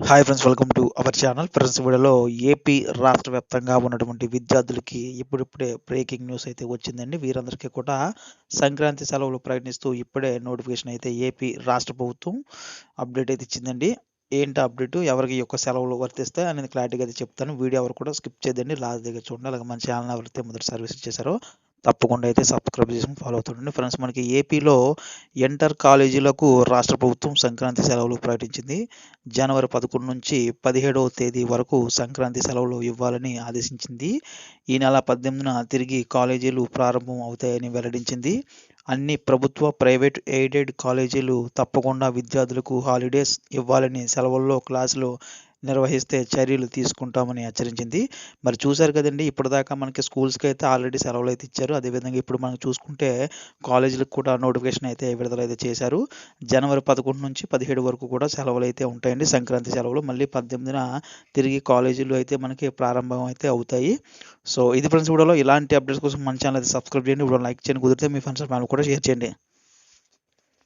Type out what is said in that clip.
Hi friends welcome to our channel friends వీడియోలో AP రాష్ట్ర వ్యాప్తంగా ఉన్నటువంటి విద్యార్థులకి ఇప్పుడిప్పుడే బ్రేకింగ్ న్యూస్ అయితే వచ్చిందండి. వీరందరికీ కూడా సంక్రాంతి సెలవులు ప్రకటిస్తూ ఇప్పుడే నోటిఫికేషన్ అయితే ఏపీ రాష్ట్ర ప్రభుత్వం అప్డేట్ అయితే ఇచ్చిందండి. ఏంటి అప్డేట్ ఎవరికి ఈ యొక్క సెలవులు వర్తిస్తాయి అనేది క్లారిటీగా అయితే చెప్తాను. వీడియో ఎవరు కూడా స్కిప్ చేయదండి. లాస్ట్ దగ్గర చూడండి. అలాగే మన ఛానల్ ఎవరైతే మొదటి సర్వీస్ ఇచ్చేసారో తప్పకుండా అయితే సబ్స్క్రైబ్ చేసుకుని ఫాలో అవుతుండండి. ఫ్రెండ్స్ మనకి ఏపీలో ఇంటర్ కాలేజీలకు రాష్ట్ర ప్రభుత్వం సంక్రాంతి సెలవులు ప్రకటించింది. జనవరి పదకొండు నుంచి పదిహేడవ తేదీ వరకు సంక్రాంతి సెలవులు ఇవ్వాలని ఆదేశించింది. ఈ నెల పద్దెనిమిదిన తిరిగి కాలేజీలు ప్రారంభం అవుతాయని వెల్లడించింది. అన్ని ప్రభుత్వ ప్రైవేట్ ఎయిడెడ్ కాలేజీలు తప్పకుండా విద్యార్థులకు హాలిడేస్ ఇవ్వాలని సెలవుల్లో క్లాసులు నిర్వహిస్తే చర్యలు తీసుకుంటామని హెచ్చరించింది. మరి చూశారు కదండి ఇప్పటిదాకా మనకి స్కూల్స్కి అయితే ఆల్రెడీ సెలవులు అయితే ఇచ్చారు. అదేవిధంగా ఇప్పుడు మనం చూసుకుంటే కాలేజీలకు కూడా నోటిఫికేషన్ అయితే విడుదల అయితే చేశారు జనవరి పదకొండు నుంచి పదిహేడు వరకు కూడా సెలవులు అయితే ఉంటాయండి. సంక్రాంతి సెలవులు. మళ్ళీ పద్దెనిమిదిన తిరిగి కాలేజీలు అయితే మనకి ప్రారంభం అయితే అవుతాయి. సో ఇది ఫ్రెండ్స్ వీడియోలో. ఇలాంటి అప్డేట్స్ కోసం మన ఛానల్ అయితే సబ్స్క్రైబ్ చేయండి. వీడియో లైక్ చేయండి. కుదిరితే మీ ఫ్రెండ్స్ ఫ్యామిలీ కూడా షేర్ చేయండి.